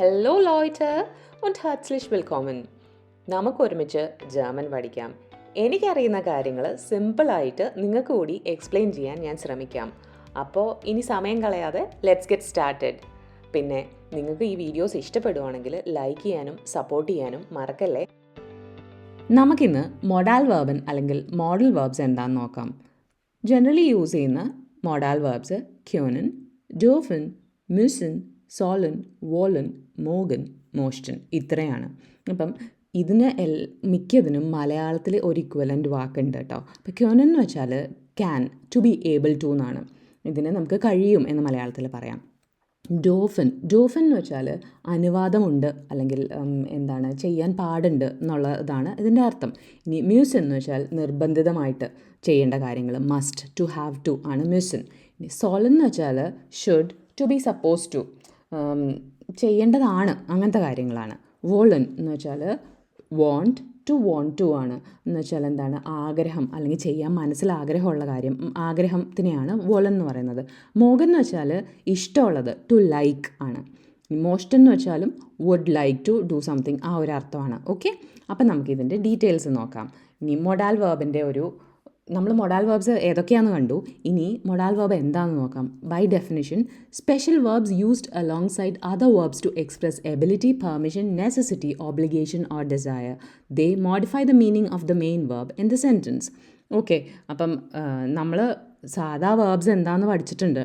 Hello ലോയ്റ്റ് und herzlich willkommen. നമുക്ക് ഒരുമിച്ച് ജർമ്മൻ പഠിക്കാം. എനിക്കറിയുന്ന കാര്യങ്ങൾ സിമ്പിളായിട്ട് നിങ്ങൾക്ക് കൂടി എക്സ്പ്ലെയിൻ ചെയ്യാൻ ഞാൻ ശ്രമിക്കാം. അപ്പോൾ ഇനി സമയം കളയാതെ ലെറ്റ്സ് ഗെറ്റ് സ്റ്റാർട്ടഡ് പിന്നെ നിങ്ങൾക്ക് ഈ വീഡിയോസ് ഇഷ്ടപ്പെടുവാണെങ്കിൽ ലൈക്ക് ചെയ്യാനും സപ്പോർട്ട് ചെയ്യാനും മറക്കല്ലേ? നമുക്കിന്ന് മൊഡാൽ വേർബൻ അല്ലെങ്കിൽ മോഡൽ വേർബ്സ് എന്താണെന്ന് നോക്കാം. ജനറലി യൂസ് ചെയ്യുന്ന മൊഡാൽ വേർബ്സ് ക്യോനൻ ഡോഫിൻ മ്യൂസിൻ സോലൻ വോലൻ മോഗൻ മോസ്റ്റൻ ഇത്രയാണ്. അപ്പം ഇതിന് എൽ മിക്കതിനും മലയാളത്തിൽ ഒരു ഇക്വലന്റ് വാക്കുണ്ട് കേട്ടോ. അപ്പോൾ ക്യോനൻ എന്ന് വെച്ചാൽ can to be able to എന്നാണ്. ഇതിന് നമുക്ക് കഴിയും എന്ന് മലയാളത്തിൽ പറയാം. ഡോഫൻ ഡോഫൻ എന്ന് വെച്ചാൽ അനുവാദമുണ്ട് അല്ലെങ്കിൽ എന്താണ് ചെയ്യാൻ പാടുണ്ട് എന്നുള്ളതാണ് ഇതിന്റെ അർത്ഥം. ഇനി മ്യൂസിൻ എന്ന് വെച്ചാൽ നിർബന്ധിതമായിട്ട് ചെയ്യേണ്ട കാര്യങ്ങൾ മസ്റ്റ് ടു ഹാവ് ടു ആണ് മ്യൂസിൻ ഇനി സോലൻ എന്ന് വെച്ചാൽ should to be suppose to ചെയ്യേണ്ടതാണ് അങ്ങനത്തെ കാര്യങ്ങളാണ്. വോളൻ എന്ന് വെച്ചാൽ വോണ്ട് ടു വോണ്ട് ടു ആണ്. എന്ന് വെച്ചാൽ എന്താണ്? ആഗ്രഹം അല്ലെങ്കിൽ ചെയ്യാൻ മനസ്സിൽ ആഗ്രഹമുള്ള കാര്യം. ആഗ്രഹത്തിനെയാണ് വോളൻ എന്ന് പറയുന്നത്. മോഗൻ എന്ന് വെച്ചാൽ ഇഷ്ടമുള്ളത് ടു ലൈക്ക് ആണ്. മോസ്റ്റ് എന്ന് വെച്ചാലും would like to do something ആ ഒരു അർത്ഥമാണ്. ഓക്കെ അപ്പം നമുക്കിതിന്റെ ഡീറ്റെയിൽസ് നോക്കാം. ഇനി മൊഡാൽ വേർബിന്റെ ഒരു നമ്മൾ മൊഡാൽ വേർബ്സ് ഏതൊക്കെയാണെന്ന് കണ്ടു. ഇനി മൊഡാൽ വേർബ് എന്താണെന്ന് നോക്കാം. By definition special verbs used alongside other verbs to express ability permission necessity obligation or desire they modify the meaning of the main verb in the sentence okay അപ്പം നമ്മൾ സാധാ verbs എന്താണെന്ന് പഠിച്ചിട്ടുണ്ട്.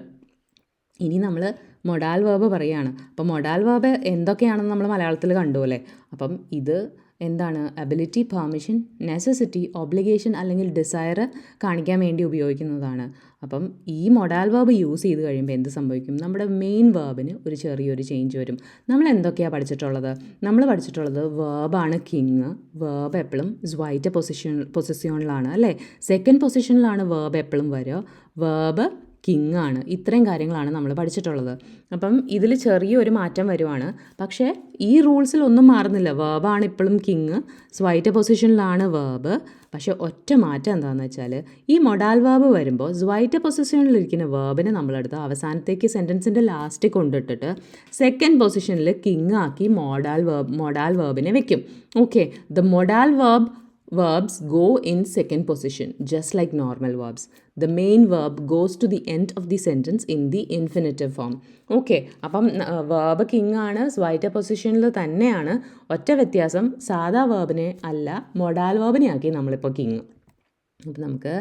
ഇനി നമ്മൾ modal verb പറയുകയാണ് അപ്പം modal verb എന്തൊക്കെയാണെന്ന് നമ്മൾ മലയാളത്തിൽ കണ്ടു അല്ലേ? അപ്പം ഇത് എന്താണ് എബിലിറ്റി പെർമിഷൻ നെസസിറ്റി ഒബ്ലിഗേഷൻ അല്ലെങ്കിൽ ഡിസയർ കാണിക്കാൻ വേണ്ടി ഉപയോഗിക്കുന്നതാണ്. അപ്പം ഈ മൊഡാൽ വേർബ് യൂസ് ചെയ്ത് കഴിയുമ്പോൾ എന്ത് സംഭവിക്കും? നമ്മുടെ മെയിൻ വേർബിന് ഒരു ചെറിയൊരു ചേഞ്ച് വരും. നമ്മൾ എന്തൊക്കെയാണ് പഠിച്ചിട്ടുള്ളത്? നമ്മൾ പഠിച്ചിട്ടുള്ളത് വേർബാണ് കിങ് വേർബ് എപ്പോഴും സ്വൈറ്റ പൊസിഷൻ പൊസിഷനിലാണ് അല്ലേ? സെക്കൻഡ് പൊസിഷനിലാണ് വേർബ് എപ്പോഴും വരിക. വേർബ് കിങ് ആണ്. ഇത്രയും കാര്യങ്ങളാണ് നമ്മൾ പഠിച്ചിട്ടുള്ളത്. അപ്പം ഇതിൽ ചെറിയൊരു മാറ്റം വരുവാണ്. പക്ഷേ ഈ റൂൾസിൽ ഒന്നും മാറുന്നില്ല. വേർബാണ് ഇപ്പോഴും കിങ് സ്വൈറ്റ പൊസിഷനിലാണ് വേർബ് പക്ഷേ ഒറ്റ മാറ്റം എന്താണെന്ന് വെച്ചാൽ ഈ മൊഡാൽ വേർബ് വരുമ്പോൾ സ്വൈറ്റ പൊസിഷനിലിരിക്കുന്ന വേർബിനെ നമ്മളെടുത്ത് അവസാനത്തേക്ക് സെന്റൻസിന്റെ ലാസ്റ്റ് കൊണ്ടിട്ടിട്ട് സെക്കൻഡ് പൊസിഷനിൽ കിങ് ആക്കി മൊഡാൽ വേർബ് മൊഡാൽ വേർബിനെ വെക്കും. Okay the modal verb verbs go in second position just like normal verbs. The main verb goes to the end of the sentence in the infinitive form. Okay അപ്പം verb കിങ് ആണ് സ്വൈറ്റ പൊസിഷനിൽ തന്നെയാണ്. ഒറ്റ വ്യത്യാസം സാധാ വേർബിനെ അല്ല മൊഡാൽ വേർബിനെ ആക്കി നമ്മളിപ്പോൾ കിങ് അപ്പം നമുക്ക്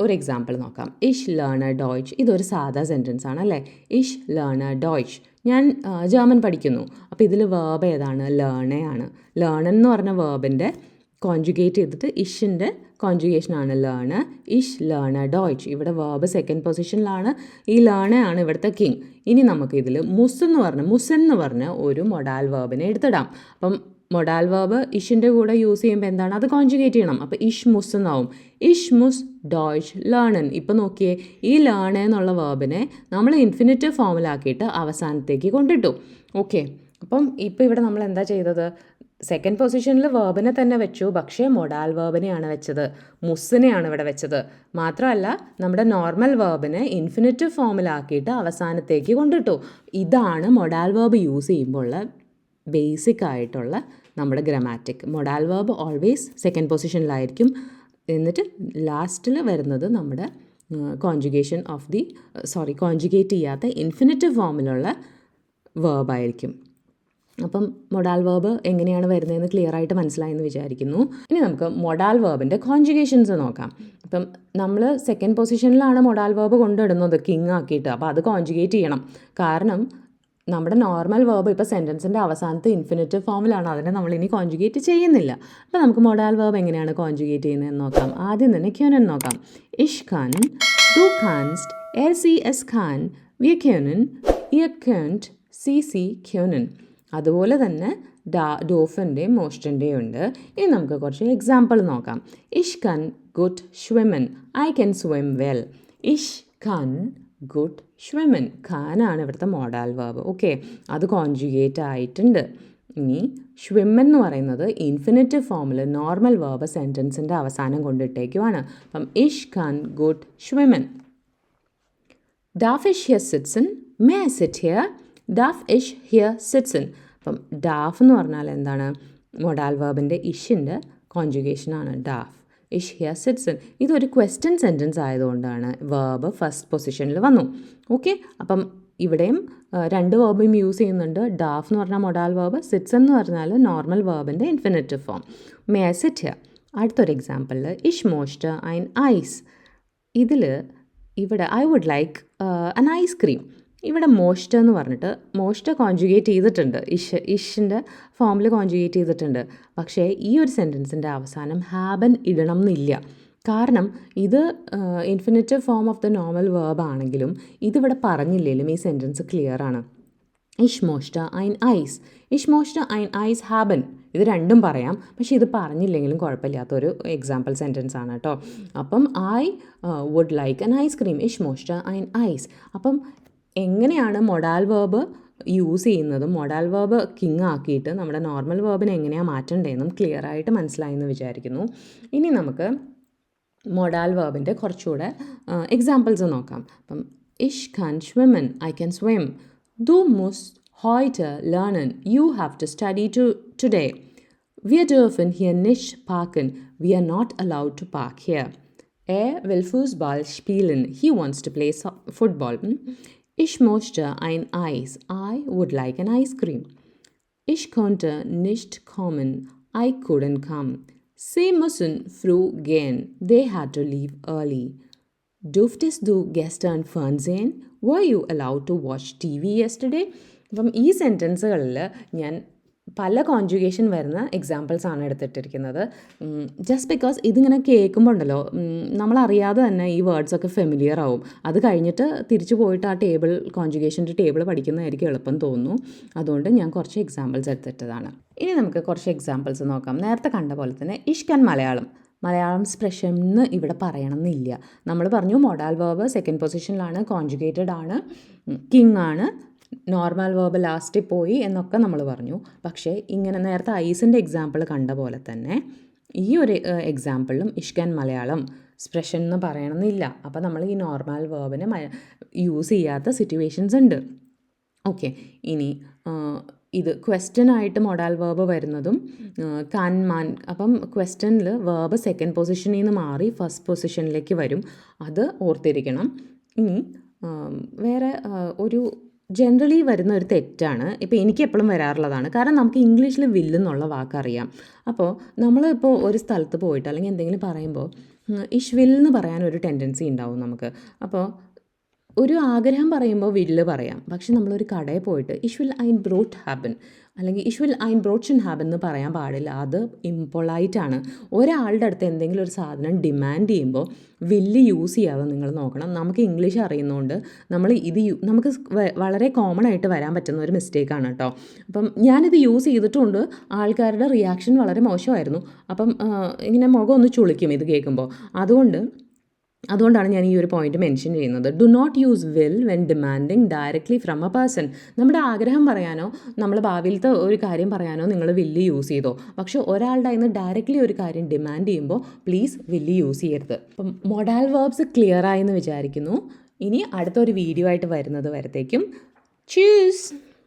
ഒരു എക്സാമ്പിൾ നോക്കാം. ഇഷ് ലേണർ ഡോയ്ച്ച് ഇതൊരു സാധാ സെന്റൻസ് ആണ് അല്ലേ? ഇഷ് ലേണർ ഡോയ്ച്ച് ഞാൻ ജർമ്മൻ പഠിക്കുന്നു. അപ്പോൾ ഇതിൽ വേർബ് ഏതാണ്? ലേണേ ആണ്. ലേണൻ എന്ന് പറഞ്ഞ വേർബിന്റെ കോൺജുഗേറ്റ് ചെയ്തിട്ട് ഇഷിന്റെ കോൺജുഗേഷനാണ് ലേണ് ഇഷ് ലേണർ ഡോയ്ച്ച് ഇവിടെ വേർബ് സെക്കൻഡ് പൊസിഷനിലാണ് ഈ ലേണ ആണ് ഇവിടുത്തെ കിങ് ഇനി നമുക്ക് ഇതിൽ മുസ് എന്ന് പറഞ്ഞ മുസൻ എന്ന് പറഞ്ഞ ഒരു മൊഡാൽ വേർബിനെ എടുത്തിടാം. അപ്പം മൊഡാൽ വേർബ് ഇഷിന്റെ കൂടെ യൂസ് ചെയ്യുമ്പോൾ എന്താണ്? അത് കോൺജുഗേറ്റ് ചെയ്യണം. അപ്പോൾ ഇഷ് മുസ് എന്നാവും. ഇഷ് മുസ് ഡോയ്ച്ച് ലേണൻ ഇപ്പോൾ നോക്കിയേ ഈ ലേൺ എന്നുള്ള വേർബിനെ നമ്മൾ ഇൻഫിനിറ്റീവ് ഫോമിലാക്കിയിട്ട് അവസാനത്തേക്ക് കൊണ്ടിട്ടു. ഓക്കെ അപ്പം ഇപ്പോൾ ഇവിടെ നമ്മൾ എന്താ ചെയ്തത്? സെക്കൻഡ് പൊസിഷനിൽ വേർബിനെ തന്നെ വെച്ചു. പക്ഷേ മൊഡാൽ വേർബിനെയാണ് വെച്ചത്. മുസ്സിനെയാണ് ഇവിടെ വെച്ചത്. മാത്രമല്ല നമ്മുടെ നോർമൽ വേർബിനെ ഇൻഫിനിറ്റീവ് ഫോമിലാക്കിയിട്ട് അവസാനത്തേക്ക് കൊണ്ടിട്ടു. ഇതാണ് മൊഡാൽ വേർബ് യൂസ് ചെയ്യുമ്പോൾ ബേസിക് ആയിട്ടുള്ള നമ്മുടെ ഗ്രമാറ്റിക് മൊഡാൽ വേർബ് ഓൾവേസ് സെക്കൻഡ് പൊസിഷനിലായിരിക്കും എന്നിട്ട് ലാസ്റ്റിൽ വരുന്നത് നമ്മുടെ conjugation of the sorry conjugate ചെയ്യാത്ത ഇൻഫിനിറ്റീവ് ഫോമിലുള്ള വേർബായിരിക്കും അപ്പം മൊഡാൽ വേർബ് എങ്ങനെയാണ് വരുന്നതെന്ന് ക്ലിയർ ആയിട്ട് മനസ്സിലായെന്ന് വിചാരിക്കുന്നു. ഇനി നമുക്ക് മൊഡാൽ വേർബിന്റെ കോൺജുഗേഷൻസ് നോക്കാം. ഇപ്പം നമ്മൾ സെക്കൻഡ് പൊസിഷനിലാണ് മൊഡാൽ വേർബ് കൊണ്ടിടുന്നത് കിങ് ആക്കിയിട്ട്. അപ്പോൾ അത് കോൺജുഗേറ്റ് ചെയ്യണം. കാരണം നമ്മുടെ നോർമൽ വേർബ് ഇപ്പോൾ സെന്റൻസിന്റെ അവസാനത്തെ ഇൻഫിനിറ്റീവ് ഫോമിലാണ് അതിനെ നമ്മൾ ഇനി കോൺജുഗേറ്റ് ചെയ്യുന്നില്ല. അപ്പോൾ നമുക്ക് മൊഡാൽ വേർബ് എങ്ങനെയാണ് കോൺജുഗേറ്റ് ചെയ്യുന്നതെന്ന് നോക്കാം. ആദ്യം തന്നെ ക്യൂനൻ നോക്കാം. ഇഷ് ഖാൻ ടു ഖാൻസ്റ്റ് എ സി എസ് ഖാൻ വി ക്യൂനൻ ഇയ ക്യൂന്റ് സി സി ക്യൂനൻ. അതുപോലെ തന്നെ ഡാ ഡോഫിന്റെയും മോസ്റ്റന്റെയും ഉണ്ട്. ഇനി നമുക്ക് കുറച്ച് എക്സാമ്പിൾ നോക്കാം. ഇഷ് കൻ ഗുഡ് ഷ്വിമൻ ഐ കൻ സ്വിം വെൽ. ഇഷ് കൻ ഗുഡ് ഷ്വിമൻ ഖാനാണ് ഇവിടുത്തെ മോഡൽ വേർബ് ഓക്കെ അത് കോൺജുഗേറ്റ് ആയിട്ടുണ്ട്. ഇനി ഷ്വിം എന്ന് പറയുന്നത് ഇൻഫിനിറ്റീവ് ഫോമിൽ നോർമൽ വേർബ് സെന്റൻസിന്റെ അവസാനം കൊണ്ടിട്ടേക്കുവാണ്. അപ്പം ഇഷ് ഖാൻ ഗുഡ് ഷ്വിമൻ ഡാഫിഷ് ഹിയർ സിറ്റ്സൺ മേ സിറ്റ് here? ഡാഫ് ഇഷ് ഹിയർ സിറ്റ്സൺ അപ്പം ഡാഫ് എന്ന് പറഞ്ഞാൽ എന്താണ്? മൊഡാൽ വേർബിന്റെ ഇഷിന്റെ കോൺജുഗേഷനാണ് ഡാഫ് ഇഷ് ഹിയർ സിറ്റ്സൺ ഇതൊരു ക്വസ്റ്റ്യൻ സെന്റൻസ് ആയതുകൊണ്ടാണ് വേർബ് ഫസ്റ്റ് പൊസിഷനിൽ വന്നു. ഓക്കെ അപ്പം ഇവിടെയും രണ്ട് വേർബും യൂസ് ചെയ്യുന്നുണ്ട്. ഡാഫ് എന്ന് പറഞ്ഞാൽ മൊഡാൽ വേർബ് സിറ്റ്സ് എന്ന് പറഞ്ഞാൽ normal വേർബിന്റെ infinitive form may I sit here അടുത്തൊരു എക്സാമ്പിളിൽ ഇഷ് മോസ്റ്റ് ഐൻ ഐസ് ഇതിൽ ഇവിടെ I would like an ice cream ഇവിടെ മോഷ്ട എന്ന് പറഞ്ഞിട്ട് മോഷ്ട കോൺജുഗേറ്റ് ചെയ്തിട്ടുണ്ട്. ഇഷ് ഇഷിന്റെ ഫോമിൽ കോൺജുഗേറ്റ് ചെയ്തിട്ടുണ്ട്. പക്ഷേ ഈ ഒരു സെന്റൻസിന്റെ അവസാനം ഹാബൻ ഇടണം എന്നില്ല. കാരണം ഇത് infinitive form of the normal verb ആണെങ്കിലും ഇതിവിടെ പറഞ്ഞില്ലെങ്കിലും ഈ സെന്റൻസ് ക്ലിയർ ആണ്. ഇഷ് മോഷ്ട ഐൻ ഐസ്. ഇഷ് മോഷ്ട ഐൻ ഐസ് ഹാബൻ ഇത് രണ്ടും പറയാം. പക്ഷേ ഇത് പറഞ്ഞില്ലെങ്കിലും കുഴപ്പമില്ലാത്തൊരു എക്സാമ്പിൾ സെന്റൻസ് ആണ് കേട്ടോ. അപ്പം I would like an ice cream ഇഷ് മോഷ്ട ഐൻ ഐസ്. അപ്പം എങ്ങനെയാണ് മൊഡാൽ വേർബ് യൂസ് ചെയ്യുന്നതും മൊഡാൽ വേർബ് കിങ് ആക്കിയിട്ട് നമ്മുടെ നോർമൽ വേർബിനെ എങ്ങനെയാണ് മാറ്റേണ്ടതെന്നും ക്ലിയർ ആയിട്ട് മനസ്സിലായെന്ന് വിചാരിക്കുന്നു ഇനി നമുക്ക് മൊഡാൽ വേർബിന്റെ കുറച്ചുകൂടെ എക്സാമ്പിൾസ് നോക്കാം അപ്പം ഇഷ് ഖാൻ സ്വിമൻ ഐ ക്യാൻ സ്വിം ദു മുസ് ഹോയ്റ്റ് ലേണൻ you have to study to today Wir dürfen hier നിഷ് parken. We are not allowed to park here A will ബാൽ. He he to to play. Hm? Ich möchte ein Eis. I would like an ice cream. Ich konnte nicht kommen. I couldn't come. Sie müssen früh gehen. They had to leave early. Durftest du gestern Fernsehen? Were you allowed to watch TV yesterday? അപ്പം ഈ സെൻറ്റൻസുകളിൽ ഞാൻ പല conjugation വരുന്ന examples ആണ് എടുത്തിട്ടിരിക്കുന്നത്. Just because ഇതിങ്ങനെ കേൾക്കുമ്പോൾ ഉണ്ടല്ലോ നമ്മളറിയാതെ തന്നെ ഈ വേർഡ്സ് ഒക്കെ ഫെമിലിയർ ആവും. അത് കഴിഞ്ഞിട്ട് തിരിച്ചു പോയിട്ട് ആ ടേബിൾ കോൺജുഗേഷന്റെ ടേബിൾ പഠിക്കുന്നതായിരിക്കും എളുപ്പം തോന്നുന്നു. അതുകൊണ്ട് ഞാൻ കുറച്ച് എക്സാമ്പിൾസ് എടുത്തിട്ടതാണ്. ഇനി നമുക്ക് കുറച്ച് എക്സാമ്പിൾസ് നോക്കാം. നേരത്തെ കണ്ട പോലെ തന്നെ ഇഷ്കൻ മലയാളം. മലയാളം സ്പ്രഷൻ എന്ന് ഇവിടെ പറയണമെന്നില്ല. നമ്മൾ പറഞ്ഞു മൊഡാൽ വേർബ് സെക്കൻഡ് പൊസിഷനിലാണ് കോൺജുഗേറ്റഡ് ആണ് കിങ് ആണ് നോർമൽ വേർബ് ലാസ്റ്റിൽ പോയി എന്നൊക്കെ നമ്മൾ പറഞ്ഞു. പക്ഷേ ഇങ്ങനെ നേരത്തെ ഐസിന്റെ എക്സാമ്പിൾ കണ്ട പോലെ തന്നെ ഈ ഒരു എക്സാമ്പിളിലും ഇഷ്കൻ മലയാളം സ്പ്രഷൻ എന്ന് പറയണമെന്നില്ല അപ്പോൾ നമ്മൾ ഈ നോർമൽ വേർബിനെ യൂസ് ചെയ്യാത്ത സിറ്റുവേഷൻസ് ഉണ്ട്. ഓക്കെ ഇനി ഇത് ക്വസ്റ്റ്യൻ ആയിട്ട് മൊഡാൽ വേർബ് വരുന്നതും കാൻ മാൻ അപ്പം ക്വസ്റ്റ്യനിൽ വേർബ് സെക്കൻഡ് പൊസിഷനിൽ നിന്ന് മാറി ഫസ്റ്റ് പൊസിഷനിലേക്ക് വരും. അത് ഓർത്തിരിക്കണം. ഇനി വേറെ ഒരു ജനറലി വരുന്ന ഒരു തെറ്റാണ്. ഇപ്പോൾ എനിക്ക് എപ്പോഴും വരാറുള്ളതാണ്. കാരണം നമുക്ക് ഇംഗ്ലീഷിൽ വില്ലെന്നുള്ള വാക്കറിയാം. അപ്പോൾ നമ്മളിപ്പോൾ ഒരു സ്ഥലത്ത് പോയിട്ട് അല്ലെങ്കിൽ എന്തെങ്കിലും പറയുമ്പോൾ ഇഷ് വിൽ എന്ന് പറയാൻ ഒരു ടെൻഡൻസി ഉണ്ടാവും നമുക്ക്. അപ്പോൾ ഒരു ആഗ്രഹം പറയുമ്പോൾ വില്ല് പറയാം. പക്ഷെ നമ്മളൊരു കടയിൽ പോയിട്ട് ഇഷ് വിൽ ഐൻ ബ്രോട്ട് ഹാബൻ അല്ലെങ്കിൽ ഇഷ് വിൽ ഐൻ ബ്രോട്ട്ഷൻ ഹാബൻ എന്ന് പറയാൻ പാടില്ല. അത് ഇമ്പോളായിട്ടാണ് ഒരാളുടെ അടുത്ത് എന്തെങ്കിലും ഒരു സാധനം ഡിമാൻഡ് ചെയ്യുമ്പോൾ വില്ല് യൂസ് ചെയ്യാതെ നിങ്ങൾ നോക്കണം. നമുക്ക് ഇംഗ്ലീഷ് അറിയുന്നതുകൊണ്ട് നമ്മൾ ഇത് നമുക്ക് വളരെ കോമൺ ആയിട്ട് വരാൻ പറ്റുന്ന ഒരു മിസ്റ്റേക്കാണ് കേട്ടോ. അപ്പം ഞാനിത് യൂസ് ചെയ്തിട്ടുണ്ട്. ആൾക്കാരുടെ റിയാക്ഷൻ വളരെ മോശമായിരുന്നു. അപ്പം ഇങ്ങനെ മുഖം ഒന്ന് ചുളിക്കും ഇത് കേൾക്കുമ്പോൾ. അതുകൊണ്ട് അതുകൊണ്ടാണ് ഞാൻ ഈ ഒരു പോയിന്റ് മെൻഷൻ ചെയ്യുന്നത്. Do not use will when demanding directly from a person നമ്മുടെ ആഗ്രഹം പറയാനോ നമ്മൾ ഭാവിയിലത്തെ ഒരു കാര്യം പറയാനോ നിങ്ങൾ വില്ല് യൂസ് ചെയ്തോ. പക്ഷെ ഒരാളുടെ നിന്ന് ഡയറക്റ്റ്ലി ഒരു കാര്യം ഡിമാൻഡ് ചെയ്യുമ്പോൾ പ്ലീസ് വില്ല് യൂസ് ചെയ്യരുത്. അപ്പം മൊഡാൽ വേർബ്സ് ക്ലിയർ ആയെന്ന് വിചാരിക്കുന്നു. ഇനി അടുത്തൊരു വീഡിയോ ആയിട്ട് വരുന്നത് വരത്തേക്കും. ചൂസ്